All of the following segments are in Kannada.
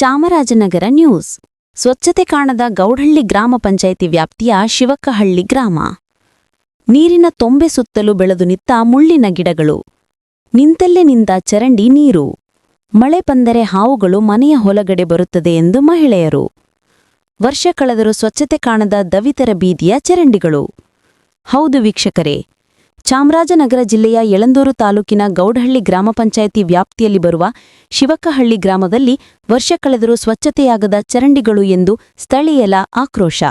ಚಾಮರಾಜನಗರ ನ್ಯೂಸ್. ಸ್ವಚ್ಛತೆ ಕಾಣದ ಗೌಡಹಳ್ಳಿ ಗ್ರಾಮ ಪಂಚಾಯಿತಿ ವ್ಯಾಪ್ತಿಯ ಶಿವಕ್ಕಹಳ್ಳಿ ಗ್ರಾಮ. ನೀರಿನ ತೊಂಬೆ ಸುತ್ತಲೂ ಬೆಳೆದು ನಿತ್ತ ಮುಳ್ಳಿನ ಗಿಡಗಳು. ನಿಂತಲ್ಲೇ ನಿಂತ ಚರಂಡಿ ನೀರು. ಮಳೆ ಬಂದರೆ ಹಾವುಗಳು ಮನೆಯ ಹೊಲಗಡೆ ಬರುತ್ತದೆ ಎಂದು ಮಹಿಳೆಯರು. ವರ್ಷ ಕಳೆದರೂ ಸ್ವಚ್ಛತೆ ಕಾಣದ ದವಿತರ ಬೀದಿಯ ಚರಂಡಿಗಳು. ಹೌದು ವೀಕ್ಷಕರೇ ಚಾಮರಾಜನಗರ ಜಿಲ್ಲೆಯ ಯಳಂದೂರು ತಾಲೂಕಿನ ಗೌಡಹಳ್ಳಿ ಗ್ರಾಮ ಪಂಚಾಯಿತಿ ವ್ಯಾಪ್ತಿಯಲ್ಲಿ ಬರುವ ಶಿವಕ್ಕಹಳ್ಳಿ ಗ್ರಾಮದಲ್ಲಿ ವರ್ಷ ಕಳೆದರೂ ಸ್ವಚ್ಛತೆಯಾಗದ ಚರಂಡಿಗಳು ಎಂದು ಸ್ಥಳೀಯಲ ಆಕ್ರೋಶ.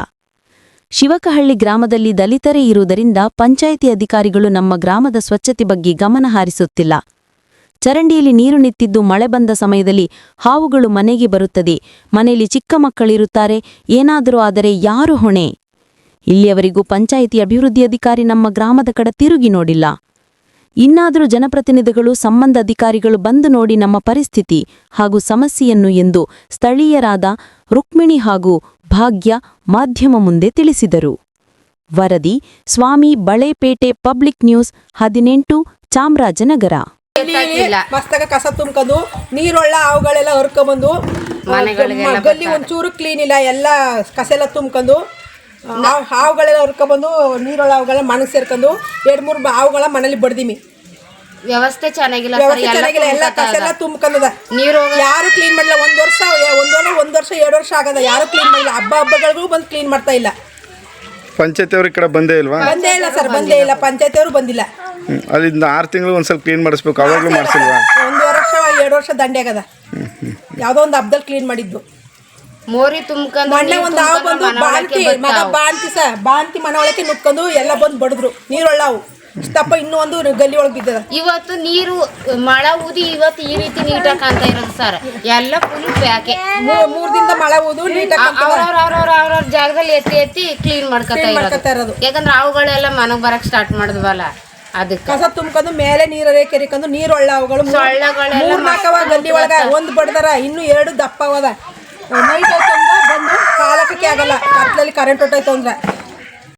ಶಿವಕಹಳ್ಳಿ ಗ್ರಾಮದಲ್ಲಿ ದಲಿತರೇ ಇರುವುದರಿಂದ ಪಂಚಾಯಿತಿ ಅಧಿಕಾರಿಗಳು ನಮ್ಮ ಗ್ರಾಮದ ಸ್ವಚ್ಛತೆ ಬಗ್ಗೆ ಗಮನ ಹಾರಿಸುತ್ತಿಲ್ಲ. ಚರಂಡಿಯಲ್ಲಿ ನೀರು ನಿಂತಿದ್ದು ಮಳೆ ಬಂದ ಸಮಯದಲ್ಲಿ ಹಾವುಗಳು ಮನೆಗೆ ಬರುತ್ತದೆ. ಮನೆಯಲ್ಲಿ ಚಿಕ್ಕ ಮಕ್ಕಳಿರುತ್ತಾರೆ. ಏನಾದರೂ ಆದರೆ ಯಾರು ಹೊಣೆ? ಇಲ್ಲಿಯವರೆಗೂ ಪಂಚಾಯಿತಿ ಅಭಿವೃದ್ಧಿ ಅಧಿಕಾರಿ ನಮ್ಮ ಗ್ರಾಮದ ಕಡೆ ತಿರುಗಿ ನೋಡಿಲ್ಲ. ಇನ್ನಾದರೂ ಜನಪ್ರತಿನಿಧಿಗಳು ಸಂಬಂಧ ಅಧಿಕಾರಿಗಳು ಬಂದು ನೋಡಿ ನಮ್ಮ ಪರಿಸ್ಥಿತಿ ಹಾಗೂ ಸಮಸ್ಯೆಯನ್ನು ಎಂದು ಸ್ಥಳೀಯರಾದ ರುಕ್ಮಿಣಿ ಹಾಗೂ ಭಾಗ್ಯ ಮಾಧ್ಯಮ ಮುಂದೆ ತಿಳಿಸಿದರು. ವರದಿ ಸ್ವಾಮಿ ಬಳೆಪೇಟೆ ಪಬ್ಲಿಕ್ ನ್ಯೂಸ್ ಹದಿನೆಂಟು ಚಾಮರಾಜನಗರ. ಮಸ್ತಾಗ ಕಸ ತುಂಬ್ಕೊಂಡು ನೀರೊಳ್ಳ ಅವುಗಳೆಲ್ಲ ಹರ್ಕೊಂಬಂದು ಮನೆಗಳಿಗೆಲ್ಲ ಗಲ್ಲಿ ಒಂಚೂರು ಕ್ಲೀನ್ ಇಲ್ಲ ಎಲ್ಲ ಕಸ ಎಲ್ಲ ತುಂಬ್ಕೊಂಡು ಹಾವು ಹಾವುಗಳೆಲ್ಲ ಹರ್ಕೊಂಬಂದು ನೀರೊಳ ಅವುಗಳ ಮನಸ್ಸು ಸೇರ್ಕೊಂಡು ಎರಡು ಮೂರು ಹಾವುಗಳ ಮನೇಲಿ ಬಡ್ದಿಮಿ. ವ್ಯವಸ್ಥೆ ಚೆನ್ನಾಗಿಲ್ಲ ಸರ್ ವ್ಯವಸ್ಥೆ ಎಲ್ಲ ಚೆನ್ನಾಗಿಲ್ಲ ಎಲ್ಲ ಕಸ ಎಲ್ಲ ತುಂಬ್ಕೊಂಡದ ನೀರು ಯಾರು ಕ್ಲೀನ್ ಮಾಡಿಲ್ಲ ಒಂದು ವರ್ಷ ಒಂದ್ ಒಂದು ಒಂದ್ ವರ್ಷ ಎರಡು ವರ್ಷ ಆಗದ. ಯಾರು ಕ್ಲೀನ್ ಮಾಡಿಲ್ಲ ಹಬ್ಬ ಹಬ್ಬಗಳಿಗೂ ಬಂದು ಕ್ಲೀನ್ ಮಾಡ್ತಾ ಇಲ್ಲ. ಪಂಚಾಯತಿ ಅವ್ರ ಈ ಕಡೆ ಬಂದೇ ಇಲ್ವಾ? ಬಂದೇ ಇಲ್ಲ ಸರ್ ಬಂದೇ ಇಲ್ಲ ಪಂಚಾಯತಿ ಅವರು ಬಂದಿಲ್ಲ. ಹ್ಮ್. ಅಲ್ಲಿಂದ ಆರು ತಿಂಗಳು ಒಂದ್ಸಲ ಕ್ಲೀನ್ ಮಾಡಿಸ್ಬೇಕು ಅವಾಗಲೂ ಮಾಡಿಸಿಲ್ವಾ? ಒಂದು ವರ್ಷ ಎರಡು ವರ್ಷ ದಂಡೆ ಆಗದ. ಯಾವುದೋ ಒಂದು ಹಬ್ಬದಲ್ಲಿ ಕ್ಲೀನ್ ಮಾಡಿದ್ದು. ಮೋರಿ ತುಂಬ್ಕೊಂಡು ಮೊನ್ನೆ ಒಂದು ಹಾವು ಬಂದು ಬಾಂತಿ ಮಗ. ಬಾಣ್ತಿ ಸ ಬಾಂತಿ ಮನೆ ನುಕ್ಕೊಂಡು ಎಲ್ಲ ಬಂದು ಬಡಿದ್ರು. ನೀರೊಳ್ಳಾವು. ಇಷ್ಟಪ್ಪ ಇನ್ನೂ ಒಂದು ಗಲ್ಲಿ ಒಳಗೆ ಬಿದ್ದದ. ಇವತ್ತು ನೀರು ಮಳೆ ಊದಿ ಇವತ್ತು ಈ ರೀತಿ ನೀಟಾಗಿ ಕಾಣ್ತಾ ಇರೋದು ಸರ್. ಎಲ್ಲ ಫುಲ್ ಪ್ಯಾಕೆ. ಮೂರ್ ದಿನದ ಮಳೆ ಊದು ನೀಟ ಅವ್ರವ್ರ ಜಾಗದಲ್ಲಿ ಎತ್ತಿ ಎತ್ತಿ ಕ್ಲೀನ್ ಮಾಡ್ಕೊತಾ ಇರೋದು. ಯಾಕಂದ್ರೆ ಅವುಗಳೆಲ್ಲ ಮನೆಗೆ ಬರಕ್ ಸ್ಟಾರ್ಟ್ ಮಾಡಿದ್ವಲ್ಲ ಅದಕ್ಕೆ. ಕಸ ತುಂಬಕೊಂಡು ಮೇಲೆ ನೀರೇ ಕೆರಿಕೊಂಡು ನೀರೊಳ್ಳ ಅವುಗಳು ಮೂರ್ ನಾಲ್ಕವ ಗಲ್ಲಿ ಒಳಗ ಒಂದ್ ಬಡದಾರ ಇನ್ನು ಎರಡು ದಪ್ಪ ಅವದ ನೈಟ್ ಬಂದು ಕಾಲಕ್ಕೆ ಆಗಲ್ಲ. ಕತ್ಲಲ್ಲಿ ಕರೆಂಟ್ ಹೊಟ್ಟೋಯ್ತು ಅಂದ್ರೆ.